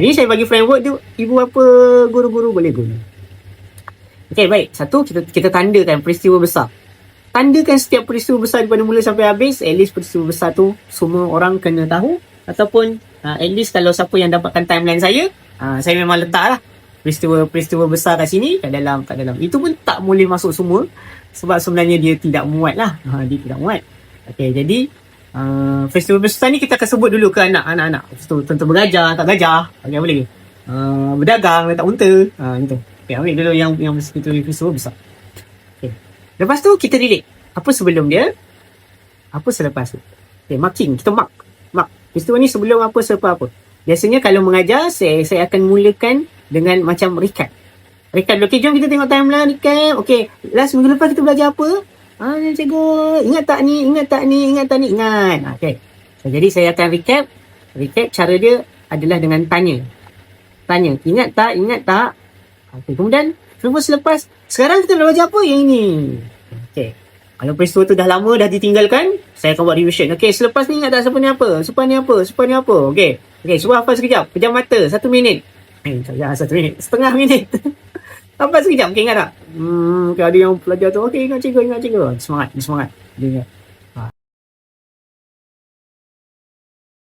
ni saya bagi framework tu ibu apa guru-guru boleh guna. Okey, baik. Satu kita kita tandakan peristiwa besar. Tandakan setiap peristiwa besar daripada mula sampai habis, at least peristiwa besar tu semua orang kena tahu ataupun uh, at least kalau siapa yang dapatkan timeline saya, uh, saya memang letaklah peristiwa-peristiwa besar kat sini kat dalam kat dalam. Itu pun tak boleh masuk semua sebab sebenarnya dia tidak muat lah. Ha, dia tidak muat. Okey, jadi uh, festival besar ni kita akan sebut dulu ke anak anak-anak. Tu tentang bergajah, tak gajah. Okey, boleh ke? Uh, berdagang, letak unta. Ha, gitu. Okey, ambil dulu yang yang festival besar. Okey. Lepas tu kita relate. Apa sebelum dia? Apa selepas tu? Okey, marking. Kita mark. Mark. Festival ni sebelum apa, selepas apa. Biasanya kalau mengajar, saya saya akan mulakan dengan macam recap. Recap. Okey, jom kita tengok timeline recap. Okey, last minggu lepas kita belajar apa? Ah, cikgu, ingat tak ni, ingat tak ni, ingat tak ni, ingat. Ah, Okey. So, jadi saya akan recap. Recap cara dia adalah dengan tanya. Tanya, ingat tak, ingat tak? Okey, kemudian terus selepas, sekarang kita belajar apa yang ini? Okey. Kalau peristiwa tu dah lama, dah ditinggalkan, saya akan buat revision. Okey, selepas ni ingat tak siapa ni apa? Siapa ni apa? Siapa ni apa? Okey. Okey, cuba hafal sekejap. Pejam mata, satu minit. Eh, satu minit. Setengah minit. hafal sekejap. Okey, ingat tak? Hmm, ada yang pelajar tu. Okey, ingat cikgu, ingat cikgu. Semangat, semangat. Dia ingat.